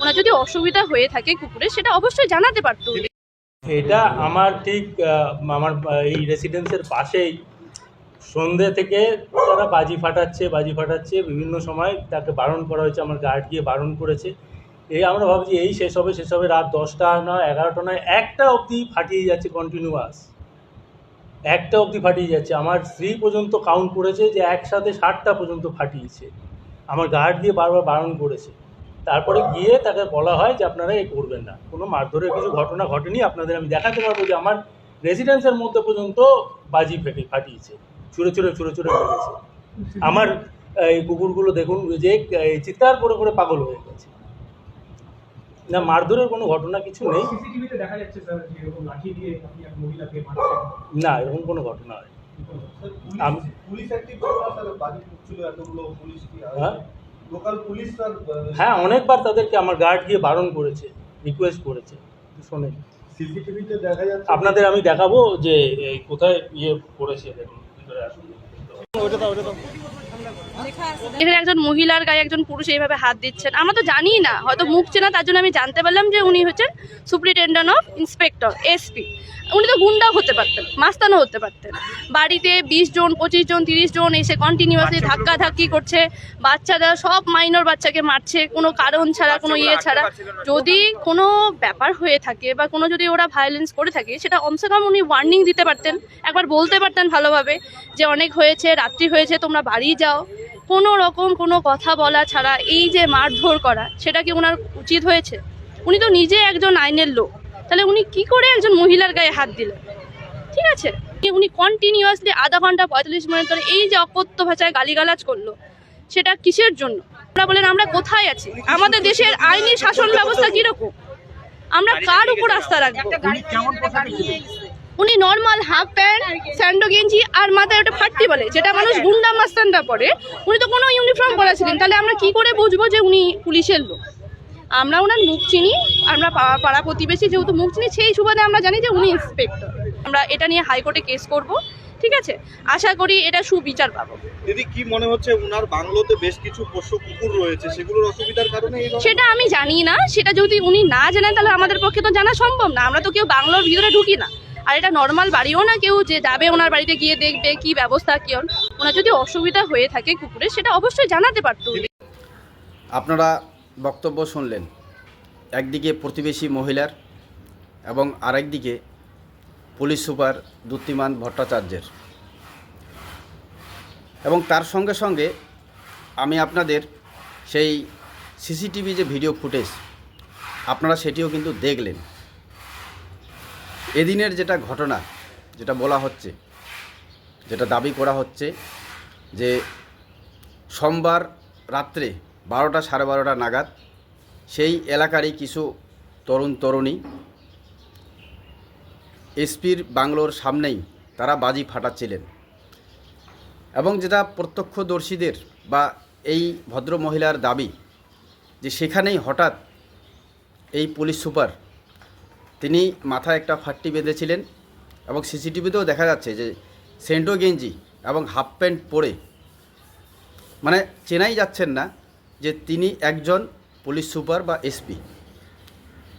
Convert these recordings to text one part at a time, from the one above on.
ওনার যদি অসুবিধা হয়ে থাকে কুকুরে, সেটা অবশ্যই জানাতে পারতো। এটা আমার ঠিক আমার এই রেসিডেন্সের পাশেই। সন্ধে থেকে তারা বাজি ফাটাচ্ছে বাজি ফাটাচ্ছে, বিভিন্ন সময় তাকে বারণ করা হয়েছে, আমার গার্ড গিয়ে বারণ করেছে। এই আমরা ভাবছি, এই শেষ হবে শেষ হবে রাত দশটা নয়, এগারোটা নয়, একটা অবধি ফাটিয়ে যাচ্ছে কন্টিনিউয়াস একটা অবধি ফাটিয়ে যাচ্ছে। আমার স্ত্রী পর্যন্ত কাউন্ট করেছে যে একসাথে ষাটটা পর্যন্ত ফাটিয়েছে। আমার গার্ড দিয়ে বারবার বারণ করেছে। তারপরে গিয়ে তাকে বলা হয় যে আপনারা এ করবেন না। কোনো মারধরের কিছু ঘটনা ঘটেনি আপনাদের আমি দেখাতে পারব যে আমার রেসিডেন্সের মধ্যে পর্যন্ত বাজি ফেটে ফাটিয়েছে। ছুঁড়ে ছুঁড়ে ছুঁড়ে ছুঁড়ে ফেলেছে আমার এই কুকুরগুলো দেখুন যে চিৎকার করে করে পাগল হয়ে গেছে। না মারধরের কোনো ঘটনা কিছু নেই। না এরকম কোনো ঘটনা হয়। পুলিশ হ্যাঁ? লোকাল পুলিশ স্যার হ্যাঁ অনেকবার তাদেরকে আমার গার্ড গিয়ে বারণ করেছে রিকোয়েস্ট করেছে শোনেন সিসিটিভিতে দেখা যাচ্ছে আপনাদের আমি দেখাবো যে কোথায় ইয়ে করেছে দেখুন ভিতরে আসুন এখানে একজন মহিলার গায়ে একজন পুরুষ এইভাবে হাত দিচ্ছেন। আমরা তো জানি না হয়তো মুখ চেনা তার জন্য আমি জানতে পারলাম যে উনি হচ্ছেন সুপ্রিটেন্ডেন্ট অফ ইন্সপেক্টর এসপি উনি তো গুন্ডাও হতে পারতেন মাস্তানও হতে পারতেন। বাড়িতে বিশ জন পঁচিশ জন তিরিশ জন এসে কন্টিনিউয়াসলি ধাক্কা ধাক্কি করছে। বাচ্চারা সব মাইনর বাচ্চাকে মারছে কোনো কারণ ছাড়া কোনো ইয়ে ছাড়া। যদি কোনো ব্যাপার হয়ে থাকে বা কোনো যদি ওরা ভায়োলেন্স করে থাকে সেটা কমসে কম উনি ওয়ার্নিং দিতে পারতেন একবার বলতে পারতেন ভালোভাবে যে অনেক হয়েছে রাত্রি হয়েছে তোমরা বাড়ি যাও। কোনো রকম কোনো কথা বলা ছাড়া এই যে মারধর করা, সেটা কি ওনার উচিত হয়েছে? উনি তো নিজে একজন আইনের লোক। তাহলে উনি কি করে একজন মহিলার গায়ে হাত দিলেন? ঠিক আছে? উনি কন্টিনিউয়াসলি আধা ঘণ্টা পঁয়তাল্লিশ মিনিট ধরে এই যে অকথ্য ভাষায় গালিগালাজ করল, সেটা কিসের জন্য? আমরা বলেন, আমরা কোথায় আছি? আমাদের দেশের আইনি শাসন ব্যবস্থা কীরকম? আমরা কার উপর আস্থা রাখব? উনি নর্মাল হাফ প্যান্ট স্যান্ডো গেঞ্জি আর মাথায় ওটা ফাটতি বলে যেটা মানুষ গুন্ডা মাস্তানরা পরে। উনি তো কোনো ইউনিফর্ম পরা ছিলেন। তাহলে আমরা কি করে বুঝব যে উনি পুলিশের লোক? আমরা ওনার মুখ চিনি আমরা পাড়া প্রতিবেশী যেহেতু মুখ চিনি সেই সুবাদে আমরা জানি যে উনি ইন্সপেক্টর আমরা এটা নিয়ে হাইকোর্টে কেস করব ঠিক আছে? আশা করি এটা সুবিচার পাবো। দিদি কি মনে হচ্ছে উনার বাংলোতে বেশ কিছু পোষ্য কুকুর রয়েছে? সেগুলোর অসুবিধার কারণে সেটা আমি জানি না। সেটা যদি উনি না জানেন তাহলে আমাদের পক্ষে তো জানা সম্ভব না। আমরা তো কেউ বাংলোর ভিতরে ঢুকি না। আর এটা নর্মাল বাড়িও না কেউ যে যাবে ওনার বাড়িতে গিয়ে দেখবে কি ব্যবস্থা, কি ওনার যদি অসুবিধা হয়ে থাকে কুকুরে, সেটা অবশ্যই জানাতে পারতো। আপনারা বক্তব্য শুনলেন, একদিকে প্রতিবেশী মহিলার এবং আরেকদিকে পুলিশ সুপার দ্যুতিমান ভট্টাচার্যের এবং তার সঙ্গে সঙ্গে আমি আপনাদের সেই সিসিটিভি যে ভিডিও ফুটেজ, আপনারা সেটিও কিন্তু দেখলেন এদিনের যেটা ঘটনা, যেটা বলা হচ্ছে, যেটা দাবি করা হচ্ছে যে সোমবার রাত্রে বারোটা সাড়ে বারোটা নাগাদ সেই এলাকারই কিছু তরুণ তরুণী এসপির বাংলোর সামনেই তারা বাজি ফাটাচ্ছিলেন। এবং যেটা প্রত্যক্ষদর্শীদের বা এই ভদ্র মহিলার দাবি যে সেখানেই হঠাৎ এই পুলিশ সুপার তিনি মাথায় একটা ফাট্টি বেঁধেছিলেন এবং সিসিটিভিতেও দেখা যাচ্ছে যে সেন্টো গেঞ্জি এবং হাফ প্যান্ট পরে। মানে চেনাই যাচ্ছেন না যে তিনি একজন পুলিশ সুপার বা এসপি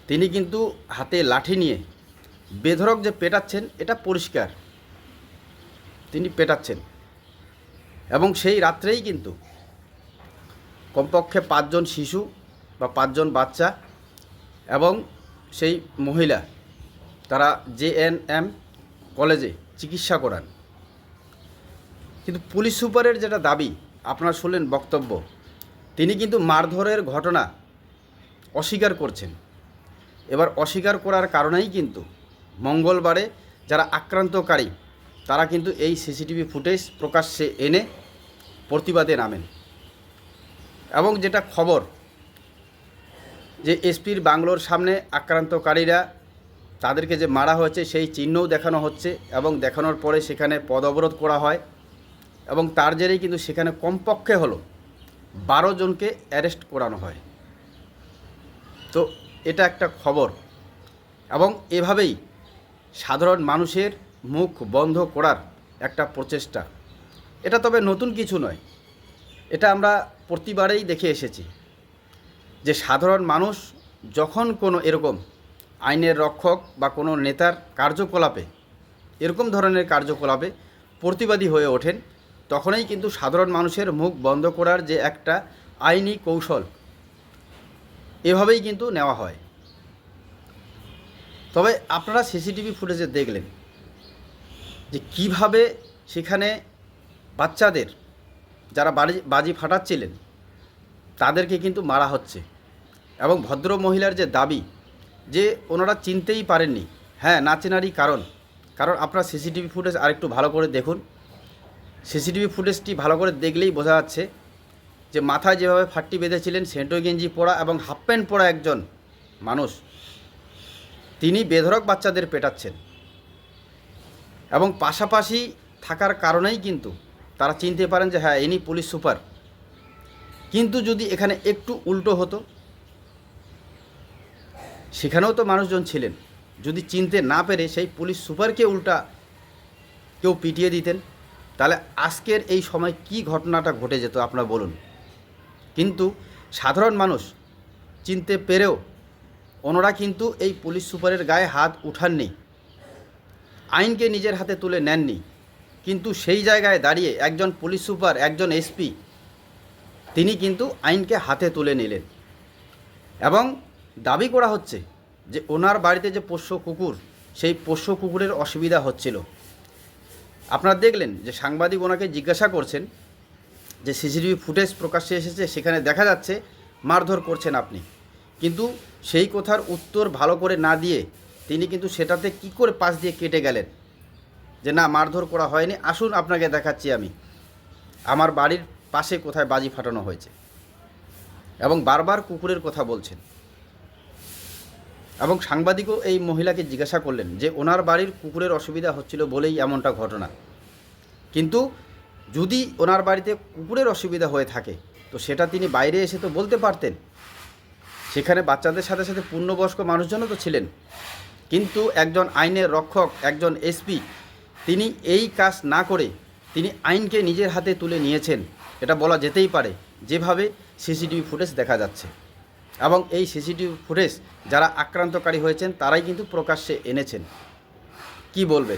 তিনি কিন্তু হাতে লাঠি নিয়ে বেধরক যে পেটাচ্ছেন, এটা পরিষ্কার। তিনি পেটাচ্ছেন। এবং সেই রাত্রেই কিন্তু কমপক্ষে পাঁচজন শিশু বা পাঁচজন বাচ্চা এবং সেই মহিলা, তারা জেএনএম কলেজে চিকিৎসা করান। কিন্তু পুলিশ সুপারের যেটা দাবি, আপনারা শুনলেন বক্তব্য, তিনি কিন্তু মারধরের ঘটনা অস্বীকার করছেন। এবার অস্বীকার করার কারণেই কিন্তু মঙ্গলবারে যারা আক্রান্তকারী, তারা কিন্তু এই সিসিটিভি ফুটেজ প্রকাশ্যে এনে প্রতিবাদে নামেন। এবং যেটা খবর যে এসপির বাংলোর সামনে আক্রান্তকারীরা তাদেরকে যে মারা হয়েছে সেই চিহ্নও দেখানো হচ্ছে এবং দেখানোর পরে সেখানে পদ অবরোধ করা হয় এবং তার জেরেই কিন্তু সেখানে কমপক্ষে হলো বারো জনকে অ্যারেস্ট করানো হয়। তো এটা একটা খবর এবং এভাবেই সাধারণ মানুষের মুখ বন্ধ করার একটা প্রচেষ্টা। এটা তবে নতুন কিছু নয়। এটা আমরা প্রতিবারেই দেখে এসেছি। যে সাধারণ মানুষ যখন কোনো এরকম আইনের রক্ষক বা কোনো নেতার কার্যকলাপে, এরকম ধরনের কার্যকলাপে প্রতিবাদী হয়ে ওঠেন, তখনই কিন্তু সাধারণ মানুষের মুখ বন্ধ করার যে একটা আইনি কৌশল, এভাবেই কিন্তু নেওয়া হয়। তবে আপনারা সিসিটিভি ফুটেজে দেখলেন যে কীভাবে সেখানে বাচ্চাদের যারা বাজি ফাটাচ্ছিলেন তাদেরকে কিন্তু মারা হচ্ছে। এবং ভদ্র মহিলার যে দাবি, যে ওনারা চিনতেই পারেননি হ্যাঁ না চেনারই কারণ। কারণ আপনারা সিসিটিভি ফুটেজ আরেকটু ভালো করে দেখুন। সিসিটিভি ফুটেজটি ভালো করে দেখলেই বোঝা যাচ্ছে যে মাথায় যেভাবে ফাটটি বেঁধেছিলেন সেন্টো গেঞ্জি পরা এবং হাফ প্যান্ট পরা একজন মানুষ, তিনি বেধরক বাচ্চাদের পেটাচ্ছেন। এবং পাশাপাশি থাকার কারণেই কিন্তু তারা চিনতে পারেন যে হ্যাঁ ইনি পুলিশ সুপার। কিন্তু যদি এখানে একটু উল্টো হতো, সেখানেও তো মানুষজন ছিলেন। যদি চিনতে না পেরে সেই পুলিশ সুপারকে উল্টা কেউ পিটিয়ে দিতেন, তাহলে আজকের এই সময় কি ঘটনাটা ঘটে যেত আপনারা বলুন। কিন্তু সাধারণ মানুষ চিনতে পেরেও ওনারা কিন্তু এই পুলিশ সুপারের গায়ে হাত উঠাননি, আইনকে নিজের হাতে তুলে নেননি। কিন্তু সেই জায়গায় দাঁড়িয়ে একজন পুলিশ সুপার, একজন এসপি তিনি কিন্তু আইনকে হাতে তুলে নিলেন। এবং দাবি করা হচ্ছে যে ওনার বাড়িতে যে পোষ্য কুকুর, সেই পোষ্য কুকুরের অসুবিধা হচ্ছিল। আপনারা দেখলেন যে সাংবাদিক ওনাকে জিজ্ঞাসা করছেন যে সিসিটিভি ফুটেজ প্রকাশ্যে এসেছে, সেখানে দেখা যাচ্ছে মারধর করছেন আপনি। কিন্তু সেই কথার উত্তর ভালো করে না দিয়ে তিনি কিন্তু সেটাতে কি করে পাশ দিয়ে কেটে গেলেন? যে না, মারধর করা হয়নি, আসুন আপনাকে দেখাচ্ছি আমি। আমার বাড়ির পাশে কোথায় বাজি ফাটানো হয়েছে। এবং বারবার কুকুরের কথা বলছেন। এবং সাংবাদিকও এই মহিলাকে জিজ্ঞাসা করলেন যে, ওনার বাড়ির কুকুরের অসুবিধা হচ্ছিল বলেই এমনটা ঘটনা। কিন্তু যদি ওনার বাড়িতে কুকুরের অসুবিধা হয়ে থাকে, তো সেটা তিনি বাইরে এসে তো বলতে পারতেন। সেখানে বাচ্চাদের সাথে সাথে পূর্ণবয়স্ক মানুষজনও তো ছিলেন। কিন্তু একজন আইনের রক্ষক, একজন এসপি, তিনি এই কাজ না করে তিনি আইনকে নিজের হাতে তুলে নিয়েছেন। এটা বলা যেতেই পারে যেভাবে সিসিটিভি ফুটেজ দেখা যাচ্ছে। এবং এই সিসিটিভি ফুটেজ যারা আক্রান্তকারী হয়েছেন, তারাই কিন্তু প্রকাশ্যে এনেছেন। কি বলবেন?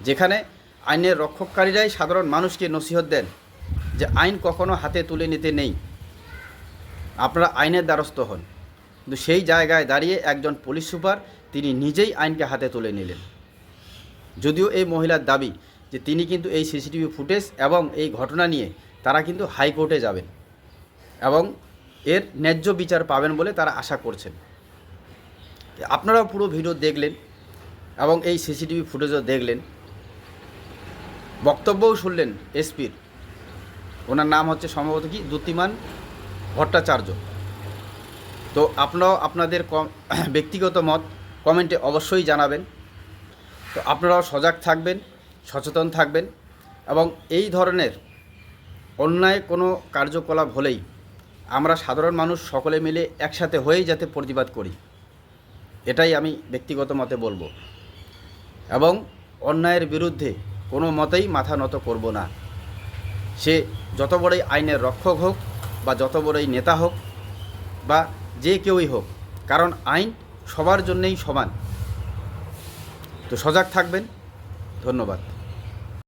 যেখানে আইনের রক্ষককারীরাই সাধারণ মানুষকে নসিহত দেন যে আইন কখনো হাতে তুলে নিতে নেই। আপনারা আইনের দ্বারস্থ হন। কিন্তু সেই জায়গায় দাঁড়িয়ে একজন পুলিশ সুপার, তিনি নিজেই আইনকে হাতে তুলে নিলেন। যদিও এই মহিলার দাবি যে তিনি কিন্তু এই সিসিটিভি ফুটেজ এবং এই ঘটনা নিয়ে তারা কিন্তু হাইকোর্টে যাবেন এবং এর ন্যায্য বিচার পাবেন বলে তারা আশা করছেন। আপনারাও পুরো ভিডিও দেখলেন এবং এই সিসিটিভি ফুটেজও দেখলেন। বক্তব্যও শুনলেন এসপির। ওনার নাম হচ্ছে সম্ভবত কি? দ্যুতিমান ভট্টাচার্য। তো আপনারাও আপনাদের ব্যক্তিগত মত কমেন্টে অবশ্যই জানাবেন। তো আপনারাও সজাগ থাকবেন। সচেতন থাকবেন এবং এই ধরনের অন্যায় কোনো কার্যকলাপ হলেই আমরা সাধারণ মানুষ সকলে মিলে একসাথে হয়েই যাতে প্রতিবাদ করি। এটাই আমি ব্যক্তিগত মতে বলব। এবং অন্যায়ের বিরুদ্ধে কোনো মতেই মাথা নত করব না। সে যত বড়ই আইনের রক্ষক হোক বা যত বড়ই নেতা হোক বা যে কেউই হোক, কারণ আইন সবার জন্যেই সমান। তো সজাগ থাকবেন। ধন্যবাদ।